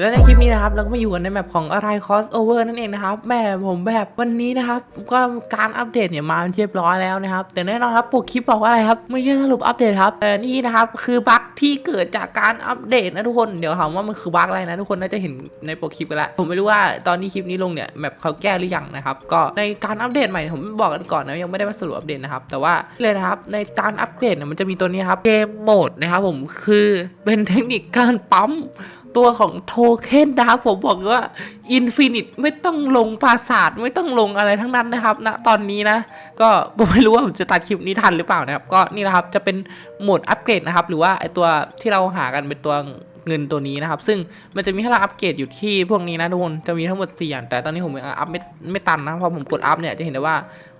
และในคลิปนี้นะครับเราก็มาอยู่กันในแมปของอะไร crossover นั่นเองนะครับแม่ผมแบบวันนี้นะครับก็การอัปเดตเนี่ยมาเรียบร้อยแล้วนะครับ แต่แน่นอนครับปกคลิปบอกว่าอะไรครับ ไม่ใช่สรุปอัปเดตครับแต่นี่นะครับคือบั๊กที่เกิดจากการอัปเดตนะทุกคนเดี๋ยวถามว่ามันคือบั๊กอะไรนะทุกคนน่าจะเห็นในปกคลิปกันล้วผมไม่รู้ว่าตอนที่คลิปนี้ลงเนี่ยแมปเขาแก้หรือยังนะครับก็ในการอัปเดตใหม่ผมบอกกันก่อนนะยังไม่ได้มาสรุปอัปเดตนะครับแต่ว่าเลยนะครับในการอัปเกรดเนี่ยมันจะมีตัวนี้ครับเกมโหมดนะครับผมคือเป็นเทคนิคการปั๊ม ตัวของโทเค็นนะครับผมบอกเลยว่าอินฟินิตไม่ต้องลงปราสาทไม่ต้องลงอะไรทั้งนั้นนะครับณตอนนี้นะ ก็ผมไม่รู้ว่าผมจะตัดคลิปนี้ทันหรือเปล่านะครับ ก็นี่นะครับจะเป็นโหมดอัปเกรดนะครับ หรือว่าไอตัวที่เราหากันเป็นตัวเงินตัวนี้นะครับ ซึ่งมันจะมีให้เราอัปเกรดอยู่ที่พวกนี้นะทุกคนจะมีทั้งหมด4อย่างแต่ตอนนี้ผมอัพไม่ไม่ตันนะพอผมกดอัพเนี่ยจะเห็นได้ว่า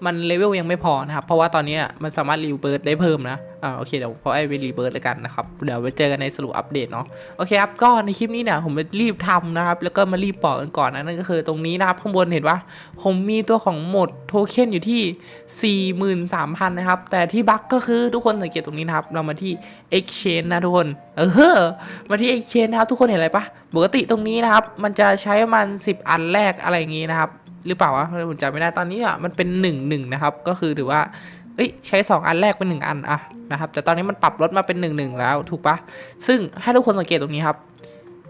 มันเลเวลยังไม่พอนะครับ เพราะว่าตอนนี้มันสามารถรีเบิร์ดได้เพิ่มนะอ่าโอเคเดี๋ยวขอไอ้ไปรีเบิร์ดเลยกันนะครับ เดี๋ยวไปเจอกันในสรุปอัปเดตเนาะโอเคครับก็ในคลิปนี้เนี่ยผมรีบทำนะครับ แล้วก็มารีบบอกกันก่อนนะนั่นก็คือตรงนี้นะครับข้างบนเห็นว่าผมมีตัวของหมดโทเค็นอยู่ที่ 43,000 นะครับ แต่ที่บั๊กก็คือทุกคนสังเกตตรงนี้นะครับเรามาที่ Exchange นะทุกคนเออมาที่ Exchange นะครับทุกคนเห็นอะไรปะปกติตรงนี้นะครับ มันจะใช้ประมาณ 10 อันแรกอะไรอย่างงี้นะครับ หรือเปล่าวะผมจำไม่ได้ตอนนี้อะมันเป็น1 1นะครับ ก็คือถือว่าเอ้ยใช้ 2 อันแรกเป็น 1 อันอะนะครับ แต่ตอนนี้มันปรับลดมาเป็น 1 1 แล้วถูกปะซึ่งให้ทุกคนสังเกตตรงนี้ครับ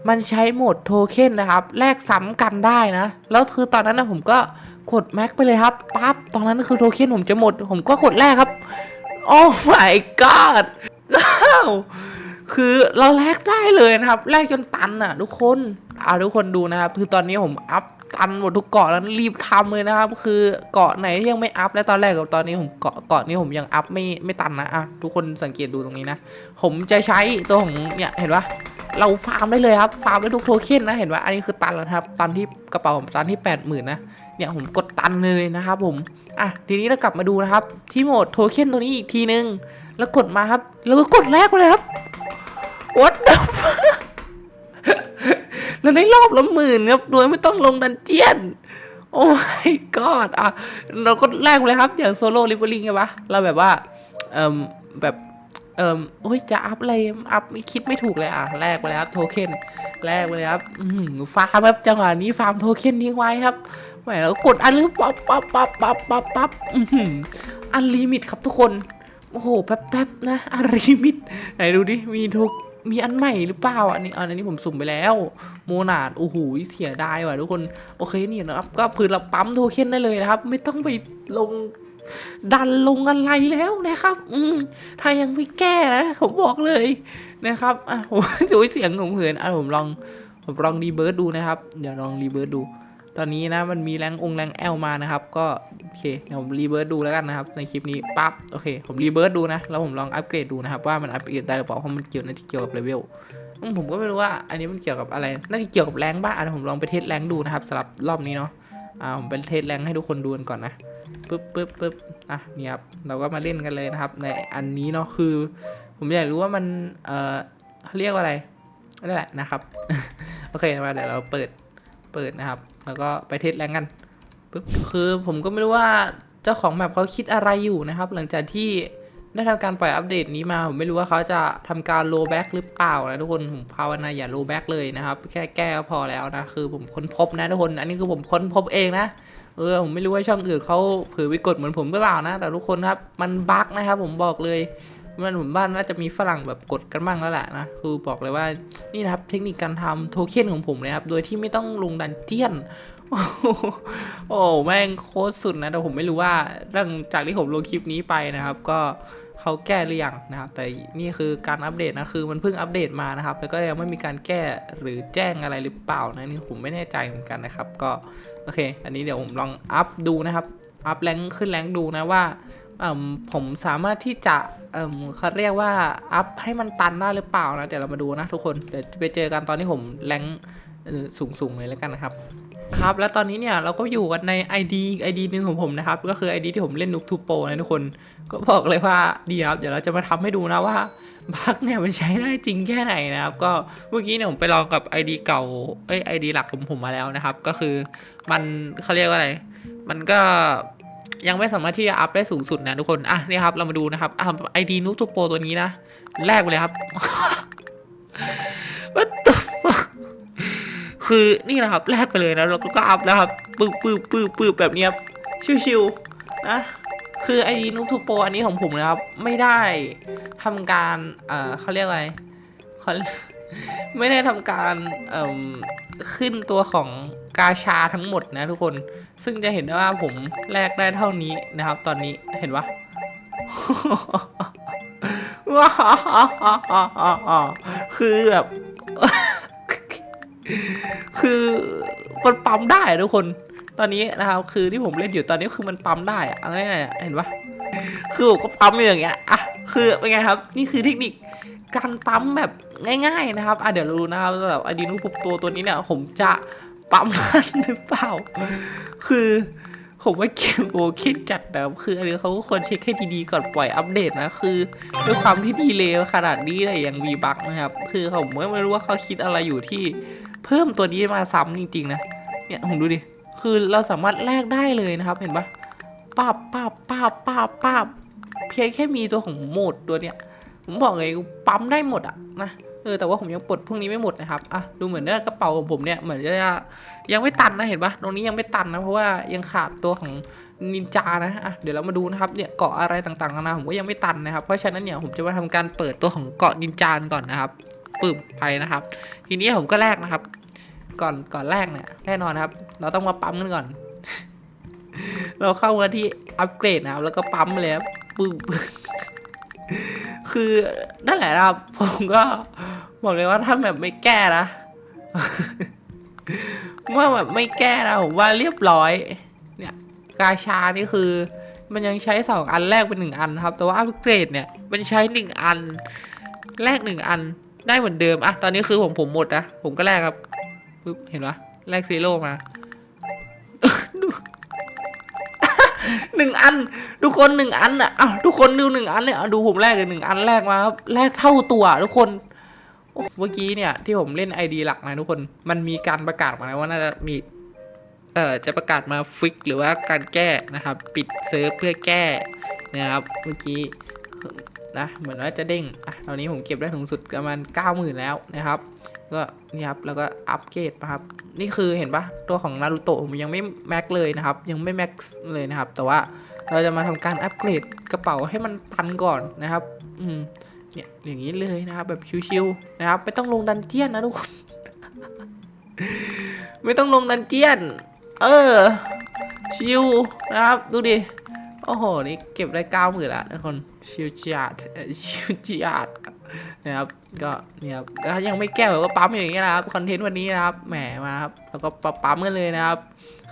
มันใช้โหมดโทเค็นนะครับ แลกซ้ำกันได้นะ แล้วคือตอนนั้นนะผมก็กดแม็กไปเลยครับปั๊บตอนนั้นคือโทเค็นผมจะหมด ผมก็กดแลกครับ โอ้ my god ว้าคือเราแลกได้เลยนะครับ แลกจนตันอะ ทุกคนเอาทุกคนดูนะครับ คือตอนนี้ผมอัพ ตันหมดทุกเกาะแล้วรีบทำเลยนะครับ คือเกาะไหนที่ยังไม่อัพแล้วตอนแรกกับตอนนี้ผมเกาะเกาะนี้ผมยังอัพไม่ไม่ตันนะอะทุกคนสังเกตดูตรงนี้นะ ผมจะใช้ตัวของเนี่ยเห็นปะเราฟาร์มได้เลยครับฟาร์มได้ทุกโทเค็นนะเห็นว่าอันนี้คือตันแล้วครับตันที่กระเป๋าผมตันที่8 0,000นนะเนี่ยผมกดตันเลยนะครับผมอะทีนี้เรากลับมาดูนะครับ ที่โหมดโทเค็นตัวนี้อีกทีนึง แล้วกดมาครับ แล้วก็กดแรกเลยครับ what the fuck แล้วได้รอบละหมื่นครับ โดยไม่ต้องลงดันเจียน โอ้ my god อะ เราก็แรกไปเลยครับ อย่างโซโล่ลิเวอริงใช่ปะเราแบบว่า เอ่มแบบ เอ่อโอ้ยจะอัพอะไร อัพไม่คิดไม่ถูกเลยอะแลกไปแล้วครับโทเค็นแลกไปเลยครับ อืมฟาร์มครับจังหวะนี้ฟาร์มโทเค็นทิ้งไว้ครับแหมแล้วกดอันลืมปั๊บปั๊บปั๊บปั๊บปั๊บปั๊บอืมอันลิมิตครับทุกคน โอ้โห แป๊บแป๊บนะอันลิมิต ไหนดูดิ มีทุก มีอันใหม่หรือเปล่าอันนี้อันนี้ผมสุ่มไปแล้ว โมนาดโอ้โหเสียดายว่ะทุกคนโอเคนี่นะครับก็คือเราปั๊มโทเค็นได้เลยนะครับ ไม่ต้องไปลงดันลงอะไรแล้วนะครับ อืมถ้ายังไม่แก้นะผมบอกเลยนะครับอะผมดูเสียงของเหินอะผมลองผมลองรีเบิร์ดดูนะครับ เดี๋ยวลองรีเบิร์ดดู ตอนนี้นะมันมีแรงองแรงแอลมานะครับ ก็ เคเดี๋ยวผมรีเบิร์ดดูแล้วกันนะครับในคลิปนี้ปั๊บโอเคผมรีเบิร์ดดูนะแล้วผมลองอัปเกรดดูนะครับว่ามันอัปเกรดได้หรือเปล่าเพราะมันเกี่ยวน่าจะเกี่ยวกับเลเวลผมก็ไม่รู้ว่าอันนี้มันเกี่ยวกับอะไรน่าจะเกี่ยวกับแรงบ้างอะผมลองไปเทสแรงดูนะครับสำหรับรอบนี้เนาะอ่าผมไปเทสแรงให้ทุกคนดูกันก่อนนะปึ๊บปึ๊บปึ๊บอะนี่ครับเราก็มาเล่นกันเลยนะครับ ในอันนี้เนาะคือ ผมอยากรู้ว่ามันเอ่อเรียกว่าอะไรนั่นแหละนะครับ โอเคมาเดี๋ยวเราเปิดเปิดนะครับ แล้วก็ไปเทสแรงกัน ปึ๊บคือผมก็ไม่รู้ว่าเจ้าของแมปเขาคิดอะไรอยู่นะครับ หลังจากที่ได้ทำการปล่อยอัปเดตนี้มา ผมไม่รู้ว่าเขาจะทำการโลแบ็กหรือเปล่านะทุกคนผมภาวนาอย่าโลแบ็กเลยนะครับแค่แก้ก็พอแล้วนะคือผมค้นพบนะทุกคน อันนี้คือผมค้นพบเองนะเออผมไม่รู้ว่าช่องอื่นเขาเผยไปกดเหมือนผมหรือเปล่านะ แต่ทุกคนครับมันบั๊กนะครับผมบอกเลยมันผมบ้านน่าจะมีฝรั่งแบบกดกันบ้างแล้วแหละนะคือบอกเลยว่านี่นะครับเทคนิคการทำโทเค็นของผมนะครับโดยที่ไม่ต้องลงดันเจียน โอ้โหโอ้แม่งโคตรสุดนะแต่ผมไม่รู้ว่าหลังจากที่ผมลงคลิปนี้ไปนะครับ ก็เขาแก้หรือยังนะครับ แต่นี่คือการอัปเดตนะคือมันเพิ่งอัปเดตมานะครับ แล้วก็ยังไม่มีการแก้หรือแจ้งอะไรหรือเปล่านะนี่ผมไม่แน่ใจเหมือนกันนะครับ ก็โอเค อันนี้เดี๋ยวผมลองอัพดูนะครับอัพแรงขึ้นแรงดูนะว่าผมสามารถที่จะเขาเรียกว่าอัพให้มันตันได้หรือเปล่านะเดี๋ยวเรามาดูนะทุกคนเดี๋ยวไปเจอกันตอนที่ผมแรงสูงสูงๆเลยแล้วกันนะครับ ครับแล้วตอนนี้เนี่ยเราก็อยู่กันใน ID อีก ID หนึ่งของผมนะครับ ก็คือ ID ที่ผมเล่นนุกทูโปนะทุกคน ก็บอกเลยว่าดีครับ เดี๋ยวเราจะมาทำให้ดูนะว่าบั๊กเนี่ยมันใช้ได้จริงแค่ไหนนะครับ ก็เมื่อกี้เนี่ยผมไปลองกับ ID เก่าเอ้ย ID หลักของผมมาแล้วนะครับ ก็คือมันเขาเรียกว่าอะไร มันก็ยังไม่สามารถที่จะอัพได้สูงสุดนะทุกคน อะนี่ครับเรามาดูนะครับอะ ID นุกทูโปตัวนี้นะ แรกไปเลยครับ What the คือนี่นะครับแลกไปเลยนะแล้วก็อัพนะครับปึ๊บปึ๊บปึ๊บปึ๊บแบบเนี้ยครับชิวๆนะคือไอ้นุกทูโปอันนี้ของผมนะครับ ไม่ได้ทำการเอ่อเขาเรียกอะไรเขาไม่ได้ทำการเอ่มขึ้นตัวของกาชาทั้งหมดนะทุกคน ซึ่งจะเห็นได้ว่าผมแลกได้เท่านี้นะครับ ตอนนี้เห็นปะว้าคือแบบ คือมันปั๊มได้ทุกคน ตอนนี้นะครับคือที่ผมเล่นอยู่ตอนนี้คือมันปั๊มได้อะอะไรเห็นปะคือผมก็ปั๊มอย่างเงี้ยอะคือเป็นไงครับ นี่คือเทคนิคการปั๊มแบบง่าย ๆนะครับอะเดี๋ยวรู้นะครับสำหรับอดีนุพุกตัวตัวนี้เนี่ย ผมจะปั๊มทันหรือเปล่า คือผมว่าเกมโอเคจัดนะครับคืออันนี้เขาก็ควรเช็คให้ดีๆก่อนปล่อยอัปเดตนะคือด้วยความที่ดีเลยขนาดนี้เลยอย่างวีบักนะครับ คือผมไม่รู้ว่าเขาคิดอะไรอยู่ที่ เพิ่มตัวนี้มาซ้ำจริง ๆ นะ เนี่ยผมดูดิ คือเราสามารถแลกได้เลยนะครับ เห็นปะป้าบป้าบป้าบป้าบป้าบเพียงแค่มีตัวของโหมดตัวเนี้ย ผมบอกเลยปั๊มได้หมดอะนะเออแต่ว่าผมยังปลดพวกนี้ไม่หมดนะครับ อะดูเหมือนว่ากระเป๋าของผมเนี่ยเหมือนจะยังไม่ตันนะเห็นปะตรงนี้ยังไม่ตันนะเพราะว่ายังขาดตัวของนินจานะอะเดี๋ยวเรามาดูนะครับเนี่ยเกาะอะไรต่างๆนานาผมก็ยังไม่ตันนะครับ เพราะฉะนั้นเนี่ยผมจะมาทำการเปิดตัวของเกาะนินจาก่อนนะครับ ปึบไปนะครับ ทีนี้ผมก็แลกนะครับ ก่อนก่อนแรกเนี่ยแน่นอนครับ เราต้องมาปั๊มกันก่อน เราเข้ามาที่อัปเกรดนะครับ แล้วก็ปั๊มเลยครับปึ้งปึ้งคือนั่นแหละครับ ผมก็บอกเลยว่าถ้าแบบไม่แก้นะเมื่อแบบไม่แก้นะผมว่าเรียบร้อย เนี่ยกาชานี่คือ มันยังใช้สองอันแรกเป็นหนึ่งอันครับ แต่ว่าอัปเกรดเนี่ย มันใช้หนึ่งอัน แรกหนึ่งอัน ได้เหมือนเดิมอะตอนนี้คือผมผมหมดนะผมก็แลกครับปึ๊บเห็นปะแลกซีโร่มาหนึ่งอัน ทุกคนหนึ่งอันอะอ้าวทุกคนดูหนึ่งอันเนี่ยดูผมแรกเลยหนึ่งอันแรกมาครับแรกเท่าตัวทุกคนโอ้เมื่อกี้เนี่ยที่ผมเล่นไอดีหลักนะทุกคนมันมีการประกาศมาแล้วว่าน่าจะมีเอ่อจะประกาศมาฟิกหรือว่าการแก้นะครับ ปิดเซิร์ฟเพื่อแก้นะครับเมื่อกี้ นะเหมือนว่าจะเด้งอะตอนนี้ผมเก็บได้สูงสุดประมาณ 9 0,000 แล้วนะครับก็นี่ครับแล้วก็อัปเกรดนะครับนี่คือเห็นปะตัวของนารูโตะผมยังไม่แม็กเลยนะครับ ยังไม่แม็กเลยนะครับ แต่ว่าเราจะมาทำการอัปเกรดกระเป๋าให้มันตันก่อนนะครับ อืมเนี่ยอย่างนี้เลยนะครับแบบชิวๆนะครับ ไม่ต้องลงดันเจียนนะทุกคน ไม่ต้องลงดันเจียน เออชิวนะครับ ดูดิ โอ้โห นี่เก็บได้เก้าหมื่นละทุกคน ชิวจัดเอ่อชิวจัดนะครับ ก็เนี่ยครับแล้วยังไม่แก้วก็ปั๊มอย่างเงี้ยนะครับ คอนเทนต์วันนี้นะครับ แหมมาครับ แล้วก็ปั๊มกันเลยนะครับ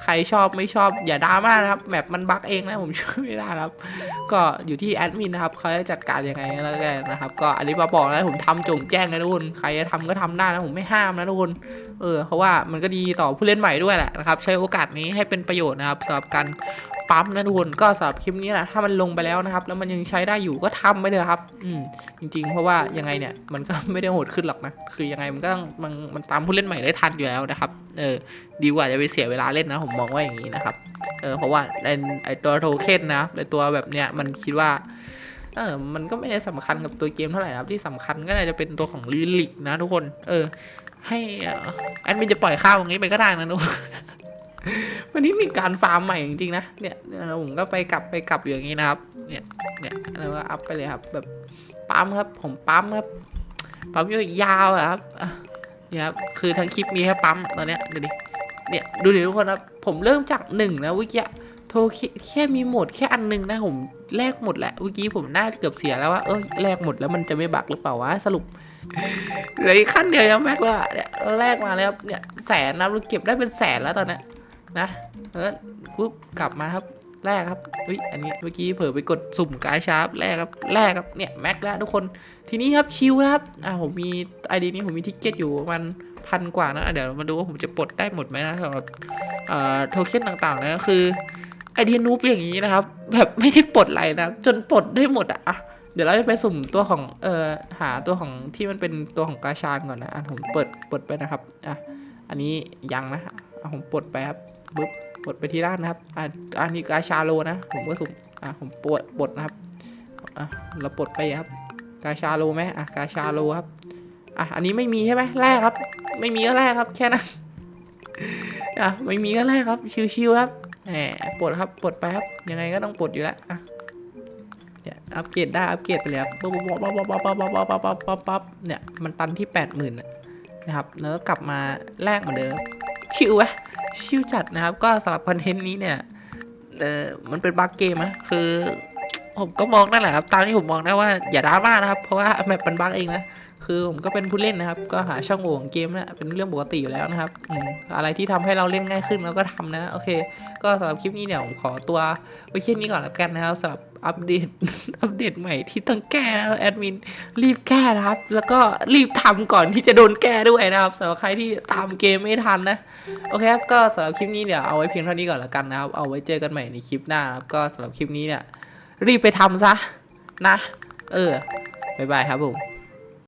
ใครชอบไม่ชอบอย่าดราม่านะครับ แมปมันบั๊กเองนะผมช่วยไม่ได้นะครับ ก็อยู่ที่แอดมินนะครับเขาจะจัดการยังไงแล้วกันนะครับ ก็อันนี้มาบอกนะผมทำจงแจ้งนะทุกคน ใครจะทำก็ทำได้นะผมไม่ห้ามนะทุกคน เออ เพราะว่ามันก็ดีต่อผู้เล่นใหม่ด้วยแหละนะครับ ใช้โอกาสนี้ให้เป็นประโยชน์นะครับสำหรับการ ปั๊มนะทุกคนก็สำหรับคลิปนี้แหละถ้ามันลงไปแล้วนะครับ แล้วมันยังใช้ได้อยู่ก็ทำไปเลยครับ อืมจริง ๆ เพราะว่ายังไงเนี่ยมันก็ไม่ได้โหดขึ้นหรอกนะคือยังไงมันก็ต้องมันมันตามผู้เล่นใหม่ได้ทันอยู่แล้วนะครับเออดีกว่าจะไปเสียเวลาเล่นนะ ผมมองว่าอย่างนี้นะครับเออเพราะว่าไอไอตัวโทเค็นนะไอตัวแบบเนี้ยมันคิดว่าเออ มันก็ไม่ได้สำคัญกับตัวเกมเท่าไหร่นะครับที่สำคัญก็น่าจะเป็นตัวของลิลิกนะทุกคน เออ ให้อ่อแอดมินจะปล่อยข้าวอย่างนี้ไปก็ได้นะทุกคน วันนี้มีการฟาร์มใหม่จริงๆนะเนี่ยผมก็ไปกลับไปกลับอย่างนี้นะครับ เนี่ยเนี่ยแล้วก็อัพไปเลยครับ แบบปั๊มครับ ผมปั๊มครับปั๊มยาวๆครับเนี่ยครับคือทั้งคลิปมีแค่ปั๊มตอนเนี้ยดูดิเนี่ยดูดิทุกคนครับผมเริ่มจากหนึ่งนะเมื่อกี้โทรแค่แค่มีโหมดแค่อันหนึงนะผมแลกหมดแหละเมื่อกี้ผมน่าเกือบเสียแล้วว่าเออแลกหมดแล้วมันจะไม่บักหรือเปล่าวะสรุปเลืออีกขั้นเดียวยังแม็กว่าเนี่ยแลกมาแล้วเนี่ยแสนนะเราเก็บได้เป็นแสนแล้วตอนนี้ นะเออปุ๊บกลับมาครับแรกครับอุ้ยอันนี้เมื่อกี้เผลอไปกดสุ่มกายชาร์ปแรกครับแรกครับเนี่ยแม็กแล้วทุกคนทีนี้ครับชิวครับอ่าผมมีไอดีนี้ผมมีทิกเก็ตอยู่ประมาณพันกว่านะะเดี๋ยวมาดูว่าผมจะปลดได้หมดไหมนะสำหรับเอ่อโทเค็นต่างๆนะคือไอเดียนูบอย่างนี้นะครับ แบบไม่ได้ปลดอะไรนะ จนปลดได้หมดอะอะเดี๋ยวเราจะไปสุ่มตัวของเอ่อหาตัวของที่มันเป็นตัวของกาชานก่อนนะอะผมเปิดปลดไปนะครับอะอันนี้ยังนะอะผมปลดไปครับ ปึ๊บปดไปที่ด้านนะครับอะอันนี้กาชาโลนะ ผมก็สุ่มอะผมปลดปดนะครับอะเราปลดไปครับ กาชาโลไหมอะกาชาโลครับอะอันนี้ไม่มีใช่ไหมแรกครับ ไม่มีก็แรกครับ แค่นั้นอะไม่มีก็แรกครับ ชิวๆครับแหมปลดครับปลดไปครับ ยังไงก็ต้องปลดอยู่แล้วอะเนี่ยอัปเกรดได้อัปเกรดไปเลยครับปั๊บปั๊บปั๊บปั๊บปั๊บปั๊บปั๊บปั๊บปั๊บปั๊บเนี่ยมันตันที่แปดหมื่นนะครับแล้วก็กลับมาแลกเหมือนเดิมชิวอะ ชิวจัดนะครับ ก็สำหรับคอนเทนต์นี้เนี่ยเออมันเป็นบั๊กเกมนะคือ ผมก็มองนั่นแหละครับ ตามที่ผมมองได้ว่าอย่าดราม่านะครับ เพราะว่าแมปมันบั๊กเองนะ คือผมก็เป็นผู้เล่นนะครับ ก็หาช่องโหว่ของเกมนะเป็นเรื่องปกติอยู่แล้วนะครับออะไรที่ทำให้เราเล่นง่ายขึ้นเราก็ทำนะ โอเค ก็สำหรับคลิปนี้เนี่ยผมขอตัวไว้แค่นี้ก่อนแล้วกันนะครับสำหรับอัปเดตอัปเดตใหม่ที่ต้องแก้นะแอดมินรีบแก้นะครับ แล้วก็รีบทำก่อนที่จะโดนแก้ด้วยนะครับสำหรับใครที่ตามเกมไม่ทันนะโอเคครับก็สำหรับคลิปนี้เนี่ยวเอาไว้เพียงเท่านี้ก่อนแล้วกันนะครับ เอาไว้เจอกันใหม่ในคลิปหน้านะครับก็สำหรับคลิปนี้เนี่ยรีบไปทำซะนะ เออบ๊ายบายครับผม